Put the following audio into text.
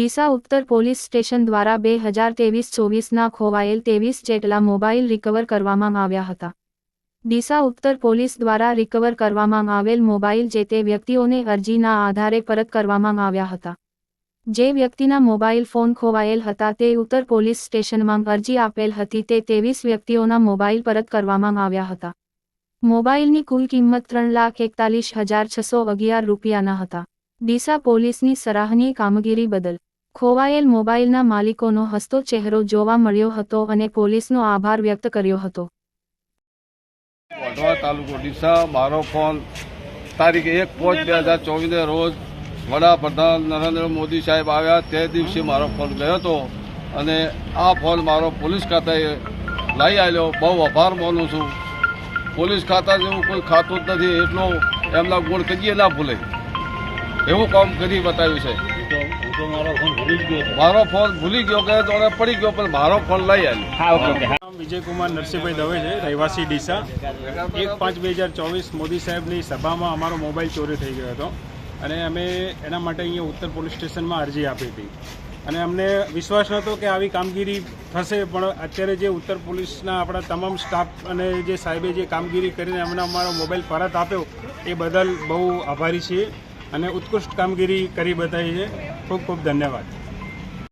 ડીસા ઉત્તર police station દ્વારા બે હજાર તેવીસ ચોવીસના ખોવાયેલ ત્રેવીસ જેટલા મોબાઈલ રિકવર કરવામાં આવ્યા હતા. ડીસા ઉત્તર પોલીસ દ્વારા રિકવર કરવામાં આવેલ મોબાઈલ જે તે વ્યક્તિઓને અરજીના આધારે પરત કરવામાં આવ્યા હતા. જે વ્યક્તિના મોબાઈલ ફોન ખોવાયેલ હતા તે ઉત્તર પોલીસ સ્ટેશનમાં અરજી આપેલ હતી તે ત્રેવીસ વ્યક્તિઓના મોબાઈલ પરત કરવામાં આવ્યા હતા. મોબાઈલની કુલ કિંમત ત્રણ લાખ એકતાલીસ હજાર છસો અગિયાર રૂપિયાના હતા. ડીસા પોલીસની સરાહનીય કામગીરી બદલ ખોવાયેલ મોબાઈલના માલિકોનો હસતો ચહેરો જોવા મળ્યો હતો અને પોલીસનો આભાર વ્યક્ત કર્યો હતો. વઢવા તાલુકો ડીસા, મારો ફોન, તારીખ એક પાંચ બે હજાર ચોવીસને રોજ વડાપ્રધાન નરેન્દ્ર મોદી સાહેબ આવ્યા. તે દિવસે મારો ફોન ગયો હતો અને આ ફોન મારો પોલીસ ખાતાએ લઈ આવ્યો બહુ આભાર માનું છું. પોલીસ ખાતા જેવું કોઈ ખાતું જ નથી. એટલો એમના ગુણ કદીએ ના ભૂલે. એવું કામ કરી બતાવ્યું છે. મારો ફોન ભૂલી ગયો કે તો પડી ગયો પણ મારો ફોન લઈ આવ્યો નામ વિજયકુમાર નરસિંહભાઈ દવે છે રહેવાસી ડીસા. એક પાંચ બે હજાર ચોવીસ મોદી સાહેબની સભામાં અમારો મોબાઈલ ચોરી થઈ ગયો હતો. અને અમે એના માટે અહીંયા ઉત્તર પોલીસ સ્ટેશનમાં અરજી આપી હતી. અને અમને વિશ્વાસ નહોતો કે આવી કામગીરી થશે પણ અત્યારે જે ઉત્તર પોલીસના આપણા તમામ સ્ટાફ અને જે સાહેબે જે કામગીરી કરીને અમને અમારો મોબાઈલ પરત આપ્યો એ બદલ બહુ આભારી છીએ અને ઉત્કૃષ્ટ કામગીરી કરી બતાવી છે. खूप खूप धन्यवाद.